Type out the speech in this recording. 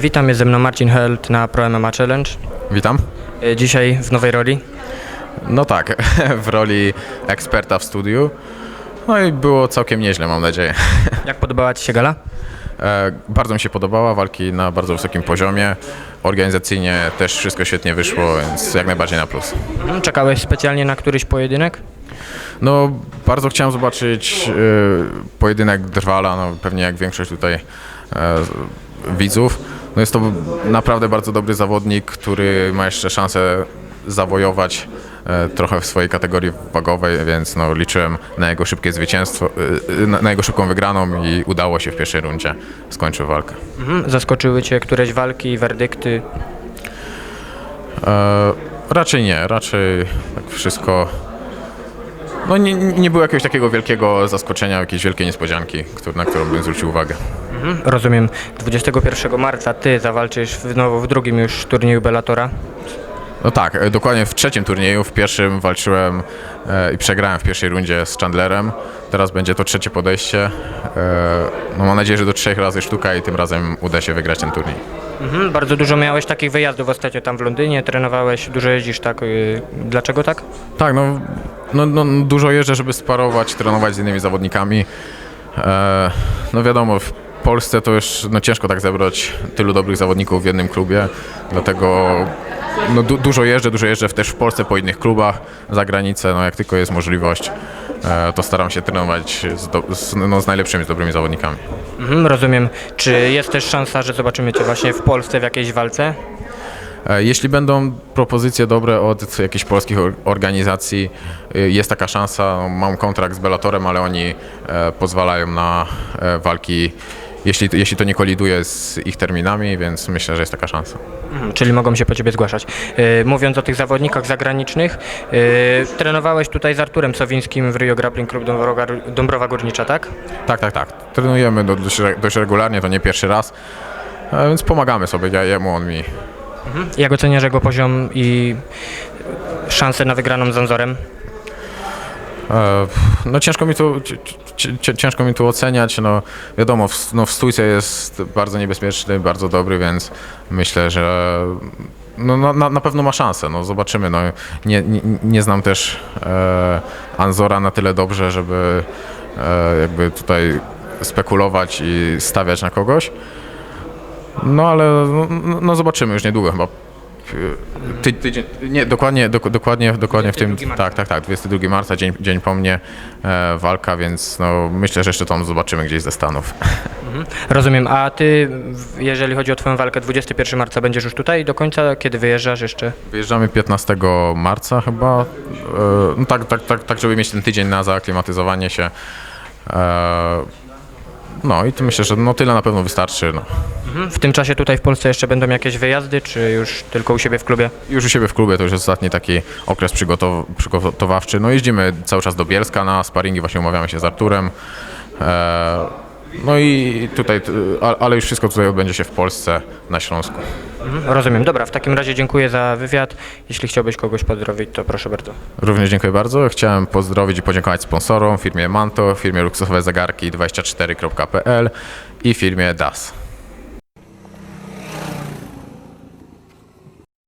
Witam, jest ze mną Marcin Held na Pro MMA Challenge. Witam. E, Dzisiaj w nowej roli. No tak, w roli eksperta w studiu. No i było całkiem nieźle, mam nadzieję. Jak podobała Ci się gala? E, bardzo mi się podobała, walki na bardzo wysokim poziomie. Organizacyjnie też wszystko świetnie wyszło, więc jak najbardziej na plus. Mhm, Czekałeś specjalnie na któryś pojedynek? No, bardzo chciałem zobaczyć e, pojedynek Drwala, no pewnie jak większość tutaj e, widzów. No jest to naprawdę bardzo dobry zawodnik, który ma jeszcze szansę zawojować e, trochę w swojej kategorii wagowej, więc no, liczyłem na jego szybkie zwycięstwo, e, na, na jego szybką wygraną i udało się w pierwszej rundzie. Skończył walkę. Mhm. Zaskoczyły Cię któreś walki, werdykty? E, raczej nie, raczej tak wszystko. No nie, nie było jakiegoś takiego wielkiego zaskoczenia, jakiejś wielkiej niespodzianki, na którą bym zwrócił uwagę. Mhm. Rozumiem, 21 marca Ty zawalczysz znowu w drugim już turnieju Bellatora. No tak, e, dokładnie w trzecim turnieju, w pierwszym walczyłem e, i przegrałem w pierwszej rundzie z Chandlerem. Teraz będzie to trzecie podejście. E, no mam nadzieję, że do trzech razy sztuka i tym razem uda się wygrać ten turniej. Mhm. Bardzo dużo miałeś takich wyjazdów ostatnio tam w Londynie, trenowałeś, dużo jeździsz, tak? y, Dlaczego tak? Tak, no, no, no dużo jeżdżę, żeby sparować, trenować z innymi zawodnikami. E, no wiadomo, w Polsce to już no, ciężko tak zebrać tylu dobrych zawodników w jednym klubie, dlatego no, du, dużo jeżdżę, dużo jeżdżę też w Polsce po innych klubach, za granicę, no jak tylko jest możliwość, e, to staram się trenować z, z, no, z najlepszymi, z dobrymi zawodnikami. Mhm. Rozumiem. Czy jest też szansa, że zobaczymy Cię właśnie w Polsce w jakiejś walce? E, Jeśli będą propozycje dobre od jakichś polskich or- organizacji, y, jest taka szansa. No, Mam kontrakt z Bellatorem, ale oni e, pozwalają na e, walki, jeśli, jeśli to nie koliduje z ich terminami, więc myślę, że jest taka szansa. Mhm, Czyli mogą się po Ciebie zgłaszać. Yy, mówiąc o tych zawodnikach zagranicznych, yy, trenowałeś tutaj z Arturem Sowińskim w Rio Grappling Club Dąbrowa, Dąbrowa Górnicza, tak? Tak, tak, tak. Trenujemy do- dość, dość regularnie, to nie pierwszy raz, e, więc pomagamy sobie. Ja jemu, on mi. Jak oceniasz jego poziom i szanse na wygraną z Anzorem? E, No ciężko mi ci- ciężko mi tu oceniać. No wiadomo, w, no, w stójce jest bardzo niebezpieczny, bardzo dobry, więc myślę, że no, na, na, na pewno ma szansę. No, zobaczymy. No, nie, nie, nie znam też e, Anzora na tyle dobrze, żeby e, jakby tutaj spekulować i stawiać na kogoś. No ale no, no zobaczymy już niedługo chyba. Ty, tydzień, nie, dokładnie, dok, dokładnie, dokładnie w tym, 22 marca. tak, tak, tak, 22 marca, dzień, dzień po mnie e, walka, więc no, myślę, że jeszcze tam zobaczymy gdzieś ze Stanów. Rozumiem, a Ty, jeżeli chodzi o Twoją walkę, 21 marca będziesz już tutaj do końca? Kiedy wyjeżdżasz jeszcze? Wyjeżdżamy 15 marca chyba, e, no tak, tak, tak, tak, żeby mieć ten tydzień na zaaklimatyzowanie się. E, no i to myślę, że no tyle na pewno wystarczy. No. Mhm. W tym czasie tutaj w Polsce jeszcze będą jakieś wyjazdy, czy już tylko u siebie w klubie? Już u siebie w klubie to już jest ostatni taki okres przygotow- przygotowawczy. No jeździmy cały czas do Bielska na sparingi, właśnie umawiamy się z Arturem. E, no i tutaj, a- ale już wszystko tutaj odbędzie się w Polsce, na Śląsku. Mhm. Rozumiem. Dobra, w takim razie dziękuję za wywiad. Jeśli chciałbyś kogoś pozdrowić, to proszę bardzo. Również dziękuję bardzo. Chciałem pozdrowić i podziękować sponsorom, firmie Manto, firmie luksusowe zegarki 24.pl i firmie DAS.